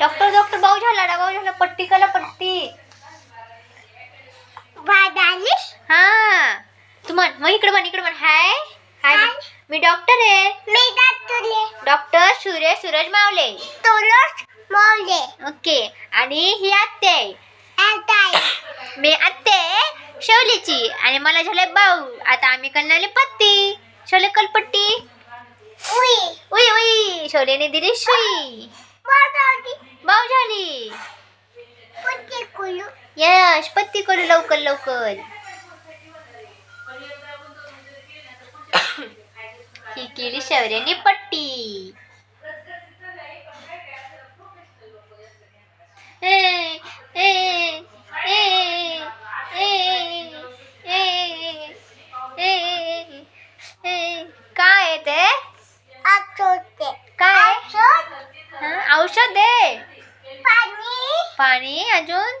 Doctor doctor भाऊ झाला ना भाऊ झाला पट्टी करा पट्टी. वादालीस हा. तू म्हण मग इकडे म्हण इकडे म्हण. हाय. हाय. हाय. मी डॉक्टर आहे. मी तुले डॉक्टर सूर्य सूरज मावले. तुलस मौले ओके. आणि ही आत्या आहे. आताय मी आत्या आहे शौलीची. आणि मला झालंय भाऊ. आता आम्ही करणार पत्ती शोले कलपट्टी. उई. उई उई. शोलेने दिली सुई. यश पत्ती करू लवकर लवकर. ही केली शौर्याने पट्टी. ए, ए, ए, ए, ए, ए, ए. काय आहे ते? काय? हं, औषध. आहे पाणी. पाणी अजून?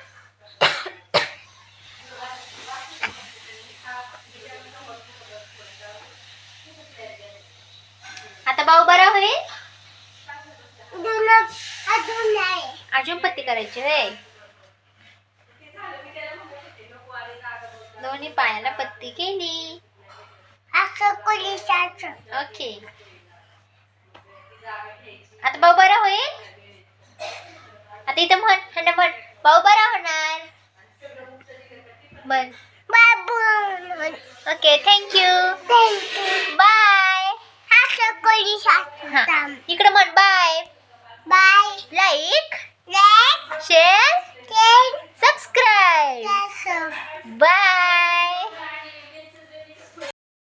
भाऊ बरा होईल? अजून पत्ती करायची होय? दोन्ही पायाला पत्ती केली. ओके. आता भाऊ बरा होईल? आता इथं म्हण म्हण. भाऊ बरा होणार? बर. इकडे म्हण बाय बाय लाइट